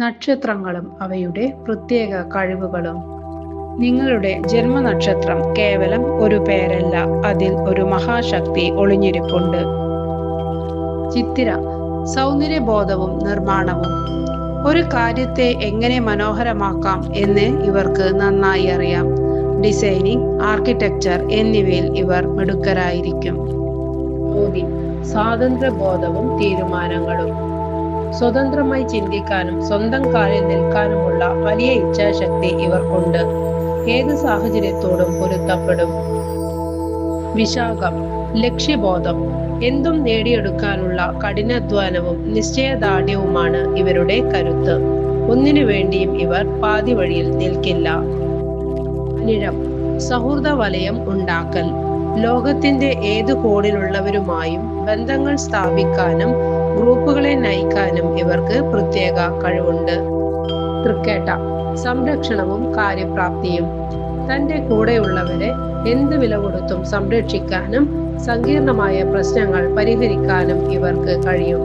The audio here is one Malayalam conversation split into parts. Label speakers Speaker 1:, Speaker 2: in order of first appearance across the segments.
Speaker 1: നക്ഷത്രങ്ങളും അവയുടെ പ്രത്യേക കഴിവുകളും. നിങ്ങളുടെ ജന്മനക്ഷത്രം കേവലം ഒരു പേരല്ല അതിൽ ഒരു മഹാശക്തി ഒളിഞ്ഞിരിപ്പുണ്ട്. ചിത്തിര സൗന്ദര്യബോധവും നിർമ്മാണവും. ഒരു കാര്യത്തെ എങ്ങനെ മനോഹരമാക്കാം എന്ന് ഇവർക്ക് നന്നായി അറിയാം. ഡിസൈനിങ് ആർക്കിടെക്ചർ എന്നിവയിൽ ഇവർ മിടുക്കരായിരിക്കും. സ്വാതന്ത്ര്യബോധവും തീരുമാനങ്ങളും. സ്വതന്ത്രമായി ചിന്തിക്കാനും സ്വന്തം കാലിൽ നിൽക്കാനുമുള്ള വലിയ ഇച്ഛാശക്തി ഇവർക്കുണ്ട്. ഏത് സാഹചര്യത്തോടും പൊരുത്തപ്പെടും. വിശാഖം ലക്ഷ്യബോധം എന്തും നേടിയെടുക്കാനുള്ള കഠിനാധ്വാനവും നിശ്ചയദാർഢ്യവുമാണ് ഇവരുടെ കരുത്ത്. ഒന്നിനു വേണ്ടിയും ഇവർ പാതി വഴിയിൽ നിൽക്കില്ല. അനിഴം സൗഹൃദ വലയം ഉണ്ടാക്കൽ. ലോകത്തിന്റെ ഏത് കോണിലുള്ളവരുമായും ബന്ധങ്ങൾ സ്ഥാപിക്കാനും ഗ്രൂപ്പുകളെ നയിക്കാനും ഇവർക്ക് പ്രത്യേക കഴിവുണ്ട്. തൃക്കേട്ട സംരക്ഷണവും കാര്യപ്രാപ്തിയും. തന്റെ കൂടെയുള്ളവരെ എന്ത് വില കൊടുത്തും സംരക്ഷിക്കാനും സങ്കീർണമായ പ്രശ്നങ്ങൾ പരിഹരിക്കാനും ഇവർക്ക് കഴിയും.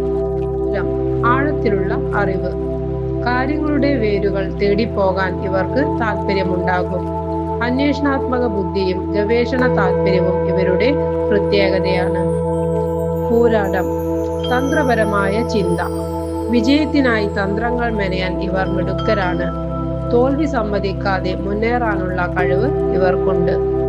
Speaker 1: ആഴത്തിലുള്ള അറിവ്. കാര്യങ്ങളുടെ വേരുകൾ തേടിപ്പോകാൻ ഇവർക്ക് താല്പര്യമുണ്ടാകും അന്വേഷണാത്മക ബുദ്ധിയും ഗവേഷണ താല്പര്യവും ഇവരുടെ പ്രത്യേകതയാണ്. പോരാടം തന്ത്രപരമായ ചിന്ത. വിജയത്തിനായി തന്ത്രങ്ങൾ മെനയാൻ ഇവർ മിടുക്കരാണ്. തോൽവി സമ്മതിക്കാതെ മുന്നേറാനുള്ള കഴിവ് ഇവർക്കുണ്ട്.